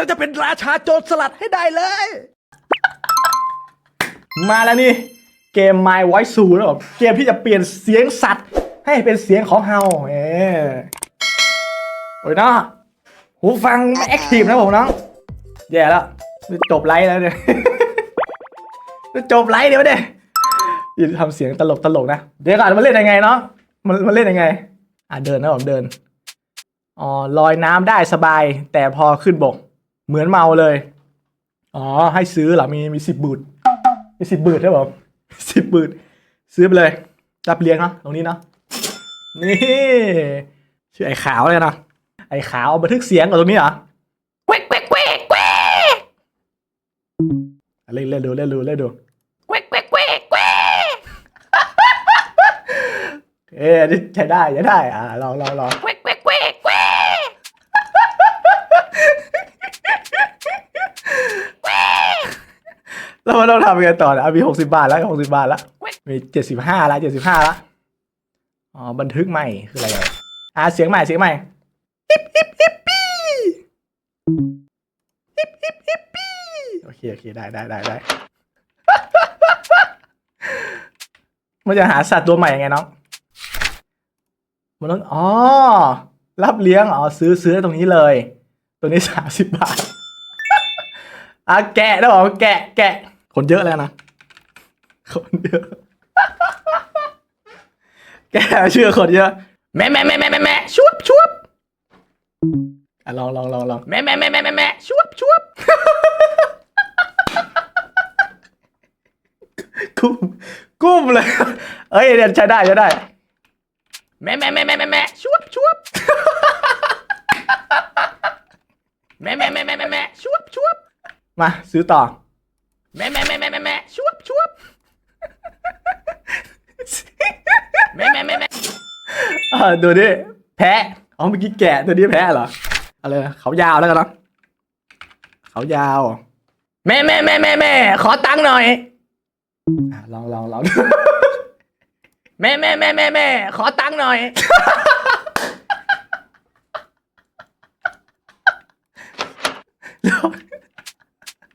ฉันจะเป็นราชาโจรสลัดให้ได้เลย มาแล้วนี่ เกม My Voice Zoo นะครับเกมที่จะเปลี่ยนเสียงสัตว์ ให้เป็นเสียงของเฮาเออโอ้ยเนาะหูฟังไม่แอคทีฟนะผมน้องแย่แล้วจบไลฟ์แล้วเนี่ยจบไลฟ์เดี๋ยวเนี่ยอย่าทำเสียงตลกตลกนะ เดี๋ยวก่อนมันเล่นยังไงเนาะมันมันเล่นยังไง อะเดินนะผมเดินอ๋อลอยน้ำได้สบาย แต่พอขึ้นบก เหมือนเมาเลย อ๋อ ให้ซื้อเหรอ มีมีสิบบูทมีสิบบูทครับผมสิบบูทซื้อไปเลยรับเลี้ยงเนาะตรงนี้เนาะนี่ชื่อไอ้ขาวเลยเนาะไอ้ขาวเอาบันทึกเสียงกับตรงนี้เหรอแควกแควกแควกแควกเล่นเล่นดูเล่นดูเล่นดูแควกแควกแควกแควกเอ๊ะนี่ใช้ได้ใช้ได้อ่าลองลองลองแควกแควกแควกแควก แล้วมันต้องทำยังไงต่อนะอะมีหกสิบาทแล้วหกสิบาทแล้วมีเจ็ดสิบห้าละเจ็ดสิบห้าละอ๋อบันทึกใหม่คืออะไรอะอะเสียงใหม่เสียงใหม่ฮิปฮิปฮิปปี้ฮิปฮิปฮิปปี้โอเคโอเคได้ได้ได้ได้มันจะหาสัตว์ตัวใหม่ยังไงน้องมันต้องอ๋อรับเลี้ยงอ๋อซื้อซื้อตรงนี้เลย ตัวนี้สามสิบบาทอะแกะนะบอกแกะแกะ คนเยอะแล้วนะ คนเยอะ แกะเชื่อคนเยอะ แม่แม่แม่แม่แม่แม่ชุบชุบอะลองลองลองลองแม่แม่แม่แม่แม่แม่ชุบชุบกุ้มกุ้มเลย เอ้ยเดี๋ยวใช้ได้ใช้ได้ แม่แม่แม่แม่แม่แม่ชุบชุบแม่แม่แม่แม่แม่แม่ชุบชุบมาซื้อต่อ แม่แม่แม่แม่แม่แม่ชุบชุบแม่แม่แม่แม่เออดูดิแพะอ๋อเมื่อกี้แกะตัวนี้แพะเหรออะไรนะเขายาวแล้วกันเนาะเขายาวแม่แม่แม่แม่แม่ขอตังค์หน่อยอะลองลองลองแม่แม่แม่แม่แม่ขอตังค์หน่อย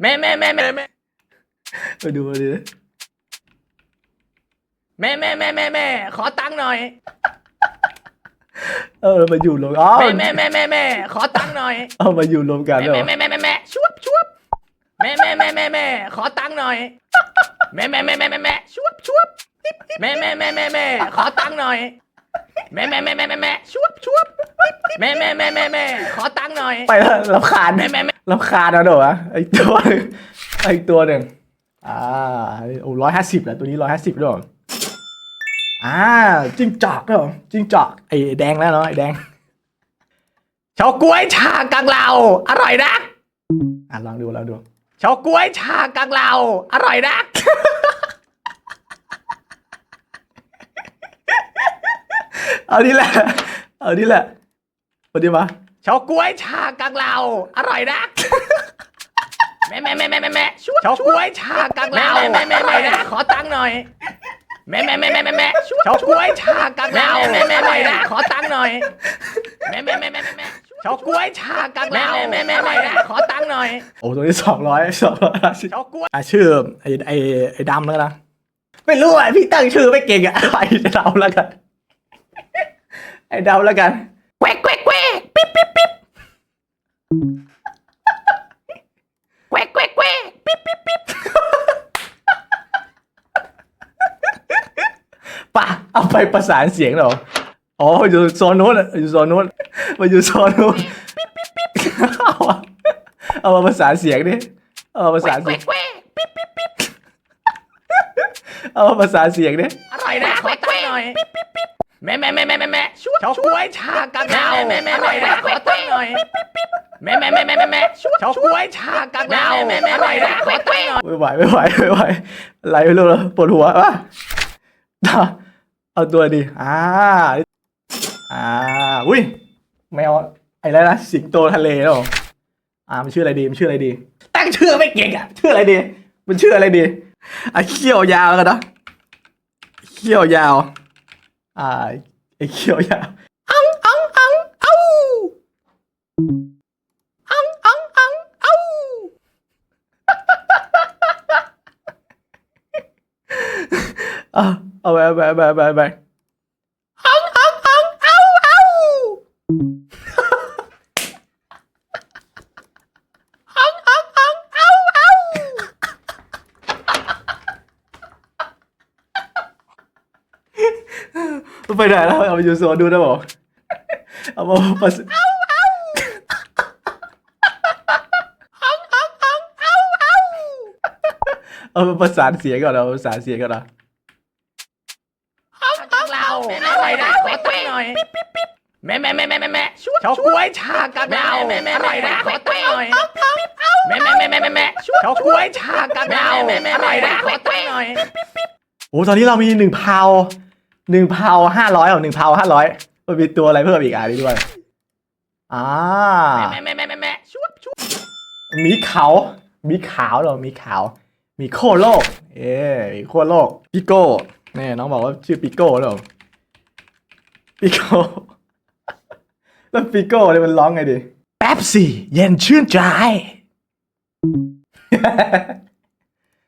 แม่แม่แม่แม่แม่ ไปดูมาดิแม่แม่แม่แม่แม่ขอตังค์หน่อย เออมาอยู่รวมอ๋อแม่แม่แม่แม่แม่ขอตังค์หน่อยเอามาอยู่รวมกันแม่แม่แม่แม่แม่ชุบชุบแม่แม่แม่แม่แม่ขอตังค์หน่อยแม่แม่แม่แม่แม่แม่ชุบชุบแม่แม่แม่แม่แม่ขอตังค์หน่อยแม่แม่แม่แม่แม่แม่ชุบชุบแม่แม่แม่แม่แม่ขอตังค์หน่อยไปแล้วรำคาญแม่แม่แม่ รำคาญเอาเดี๋ยววะไอตัวหนึ่งไอตัวหนึ่ง อ่าโอ้ร้อยห้าสิบแล้วตัวนี้ร้อยห้าสิบด้วยเหรออ่าจิ้งจอกด้วยเหรอจิ้งจอกไอ้แดงแล้วเนาะไอ้แดงเฉาก๊วยชากังเลาอร่อยนะอะลองดูลองดูเฉาก๊วยชากังเลาอร่อยนะเอานี่แหละเอานี่แหละเอาดีมาเฉาก๊วยชากังเลาอร่อยนะ แม่แม่แม่แม่แม่แม่เฉาก๊วยชากังลาวแม่แม่แม่แม่ขอตังค์หน่อยแม่แม่แม่แม่แม่แม่เฉาก๊วยชากังลาวแม่แม่แม่แม่ขอตังค์หน่อยแม่แม่แม่แม่แม่เฉาก๊วยชากังลาวแม่แม่แม่แม่ขอตังค์หน่อย โอ้ตัวนี้สองร้อยสองร้อยเฉาก๊วยอะชื่อไอ้ไอ้ไอ้ดำแล้วนะไม่รู้อะพี่ตั้งชื่อไม่เก่งอะไอ้ดำแล้วกันไอ้ดำแล้วกัน ไปประสานเสียงเหรอ อ๋ออยู่โซนนู้นอะอยู่โซนนู้นมาอยู่โซนนู้นปิ๊บปิ๊บปิ๊บเอาอะเอามาประสานเสียงดิเอามาประสานเสียงปิ๊บปิ๊บปิ๊บเอามาประสานเสียงดิอร่อยนะขอตังค์หน่อยปิ๊บปิ๊บปิ๊บแม่แม่แม่แม่แม่แม่ชุบกล้วยชากังลาวแม่แม่แม่แม่ขอตังค์หน่อยปิ๊บปิ๊บปิ๊บแม่แม่แม่แม่แม่แม่ชุบกล้วยชากังลาวแม่แม่แม่แม่ขอตังค์หน่อยไม่ไหวไม่ไหวไม่ไหวอะไรไม่รู้แล้วปวดหัวอะ เอาตัวดีอ่า อ่า อุ้ย แมวไอ้อะไรนะสิงโตทะเลเหรออ่า มันชื่ออะไรดี มันชื่ออะไรดี ตั้งชื่อไม่เก่งอะ ชื่ออะไรดี มันชื่ออะไรดี อะเขี้ยวยาวกันเนะ เขี้ยวยาว อ่า ไอ้เขี้ยวยาวะเอาไปเอาไปเอาไปเอาไปเอาไปไปไหนแล้วเอาไปยูโซดูนะบอกเอามาประสเอามาประสานเสียงก่อนเอาประสานเสียงก่อนนะ ร่อยนะขอตั้งหน่อยแม่แม่แม่แม่แม่แม่เฉาก๊วยชากากเราแม่แม่อร่อยนะขอตั้งหน่อยแม่แม่แม่แม่แม่แม่เฉาก๊วยชากากเราแม่แม่อร่อยนะขอตั้งหน่อยโอ้ตอนนี้เรามีหนึ่งพาวหนึ่งพาวห้าร้อยเอาหนึ่งพาวห้าร้อยมันมีตัวอะไรเพิ่มอีกอะนี่ด้วยอ่าแม่แม่แม่แม่แม่ชุบชุบมีเขามีขาวเหรอมีขาว มีโคโลก เอ้มีโคโลก ปิโก้นี่น้องบอกว่าชื่อปิโก้เหรอ ปิโก้แล้วปิโก้เนี่ยมันร้องไงดิแป๊บสิเย็นชื่นใจ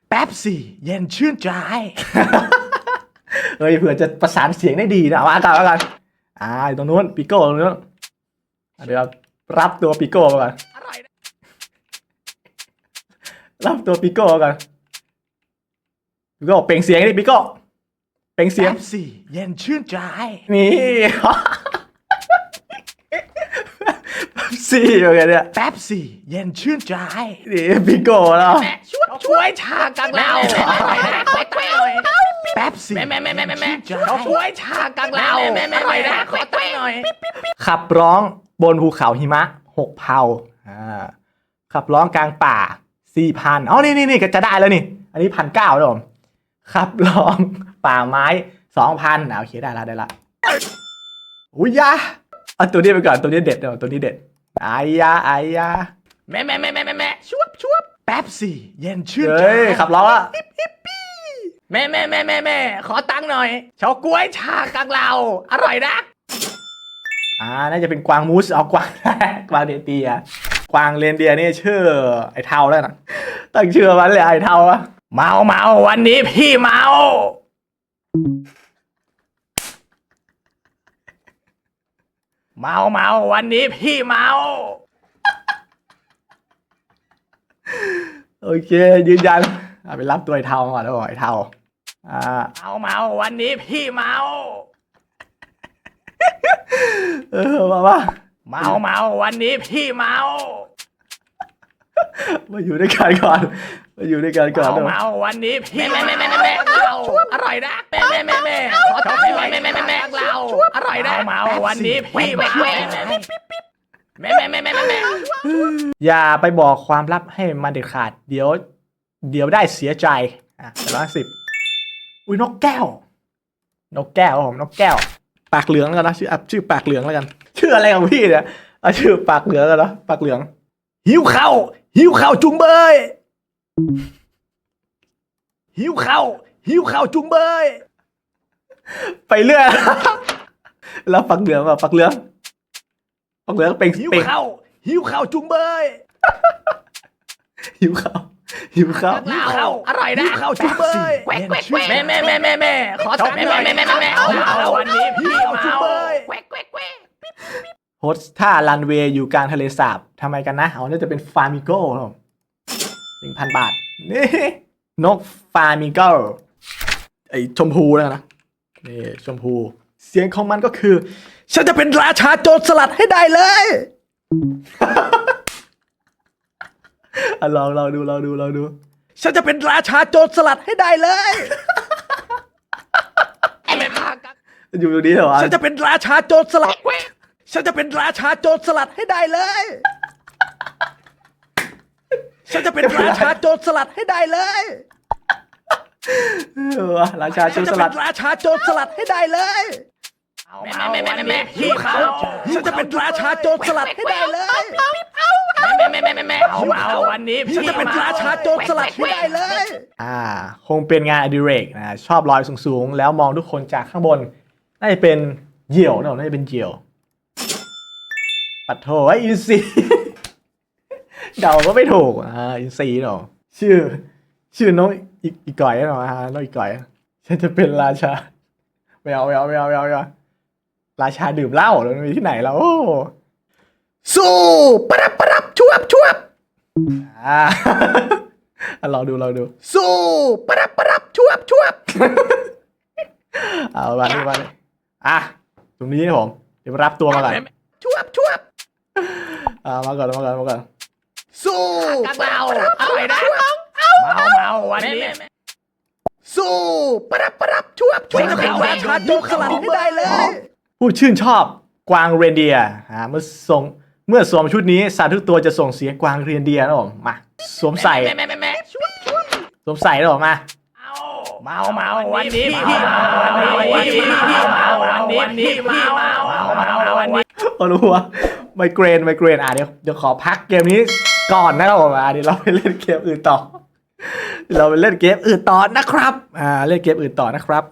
แป๊บสิเย็นชื่นใจ เฮ้ยเผื่อจะประสานเสียงได้ดีนะเอาอากันเอากันอ่าอยู่ตรงนู้นปิโก้ตรงนู้นอะเดี๋ยวรับตัวปิโก้มาก่อนอร่อยนะรับตัวปิโก้มาก่อนปิโก้เปล่งเสียงดิปิโก้ เปล่งเสียงแป๊บสิเย็นชื่นใจ นี่ สี่โอเคเนี่ยแป๊บสิเย็นชื่นใจนี่ปิโก้แล้วแม่ช่วยช่วยชากากเราแม่อร่อยนะขอตั้งหน่อยแป๊บสิแม่แม่แม่แม่แม่แม่ช่วยชากากเราแม่แม่อร่อยนะขอตั้งหน่อยขับร้องบนภูเขาหิมะหกเผาอ่าขับร้องกลางป่าสี่พันอ๋อนี่นี่นี่ก็จะได้แล้วนี่ อันนี้พันเก้าแล้วผมขับร้อง ป่าไม้สองพันโอเคได้ละได้ละอุ้ยยาเอาตัวนี้ไปก่อนตัวนี้เด็ดเดี๋ยวตัวนี้เด็ดอายาอายาแม่แม่แม่แม่แม่แม่ช่วยช่วยแป๊บสิเย็นชื่นใจเฮ้ยขับร้องละแม่แม่แม่แม่แม่ขอตังค์หน่อยเฉาก๊วยชากากเราอร่อยนะอ่าน่าจะเป็นกวางมูสเอากวางกวางเดนเตียกวางเรนเดียนี่ชื่อไอ้เทาแล้วนะตั้งชื่อมันเลยไอ้เทาอะเมาเมาวันนี้พี่เมา เมาเมาวันนี้พี่เมา โอเค ยืนยันเอาไปรับตัวไอ้เทาก่อนแล้วบอกไอ้เทาอ่าเมาเมาวันนี้พี่เมา เออมาว่าเมาเมาวันนี้พี่เมา มาอยู่ด้วยกันก่อน มาอยู่ด้วยกันก่อนเมาเดี๋ยวเมาวันนี้พี่แม่แม่แม่แม่แม่เราอร่อยนะแม่แม่แม่แม่ขอตังค์หน่อยแม่แม่แม่แม่เราอร่อยนะเมาเมาวันนี้พี่เมาแม่แม่แม่แม่แม่แม่อย่าไปบอกความลับให้มันเด็ดขาด เดี๋ยว เดี๋ยวได้เสียใจอะร้อยสิบอุ้ยนกแก้ว นกแก้วครับผมนกแก้ว ปากเหลืองแล้วกันนะชื่ออะชื่อปากเหลืองแล้วกัน ชื่ออะไรของพี่เนี่ยเอาชื่อปากเหลืองกันเนาะปากเหลือง หิวข้าวหิวข้าวจุงเบย หิวข้าวหิวข้าวจุงเบย ไปเรื่อย แล้วปากเหลืองอะปากเหลืองปากเหลืองเป็นหิวเป็นข้าวหิวข้าวจุงเบย หิวข้าวหิวข้าวหิวข้าวอร่อยนะหิวข้าวจุงเบยแม่แม่แม่แม่แม่ขอตังค์หน่อยแม่แม่แม่แม่เอาวันนี้พี่เมา โฮสท่ารันเวย์อยู่กลางทะเลสาบทำไมกันนะเอาน่าจะเป็นฟาร์มิโก้ครับหนึ่งพันบาทนี่นกฟาร์มิโก้ไอชมพูแล้วนะนี่ชมพู เสียงของมันก็คือ ฉันจะเป็นราชาโจรสลัดให้ได้เลยอะลองลองดูลองดูลองดู ฉันจะเป็นราชาโจรสลัดให้ได้เลยไม่พากันอยู่ตรงนี้เหรอวะฉันจะเป็นราชาโจรสลัด ฉันจะเป็นราชาโจรสลัดให้ได้เลย ฉันจะเป็นราชาโจรสลัดให้ได้เลย เออวะราชาฉัชูนสจะลัเป็ดนราชาโจรสลัดให้ได้เลยแม่แม่แม่แม่แม่หิวข้าวฉันจะเป็นราชาโจรสลัดให้ได้เลย แม่แม่แม่แม่แม่เอาเมาวันนี้ฉันจะเป็นราชาโจรสลัดให้ได้เลย อ่าคงเป็นงานอดิเรกนะชอบลอยสูงๆ แล้วมองทุกคนจากข้างบน น่าจะเป็นเหยี่ยวเนอะน่าจะเป็นเหยี่ยว ปัดโถไอ้อินซีเดาก็ไม่ถูกอ่าอินซีเนอะชื่อ ชื่อน้องอีอีก่อยเนอะน้องอีกก่อยฉันจะเป็นราชาไม่เอาไม่เอาไม่เอาไม่เอาไม่เอาราชาดื่มเหล้าแล้วมีที่ไหนแล้วโอ้สู้ปรับปรับชวบชวบอ่าลองดูลองดู สู้ปรับปรับชวบชวบเอามาดิมาดิอะตรงนี้นะผม เดี๋ยวรับตัวมาก่อน อ่ามาก่อนมาก่อนมาก่อนสู้กันเมาเอาไปนะเมาเมาวันนี้สู้ปรับปรับชวบชวบฉันจะเป็นราชาโจรสลัดให้ได้เลย ผู้ชื่นชอบกวางเรนเดียร์อ่าเมื่อส่งเมื่อสวมชุดนี้สัตว์ทุกตัวจะส่งเสียงกวางเรนเดียร์นะผมมาสวมใส่แม่แม่แม่แม่ชวบชวบสวมใส่นะผมมาเมาเมาวันนี้เมาวันนี้เมาวันนี้วันนี้เมาเมาเมาวันนี้พอรู้ว่า ไมเกรนไมเกรนอะเดี๋ยวเดี๋ยวขอพักเกมนี้ก่อนนะครับผมอะเดี๋ยวเราไปเล่นเกมอื่นต่อ เราไปเล่นเกมอื่นต่อนะครับอ่าเล่นเกมอื่นต่อนะครับ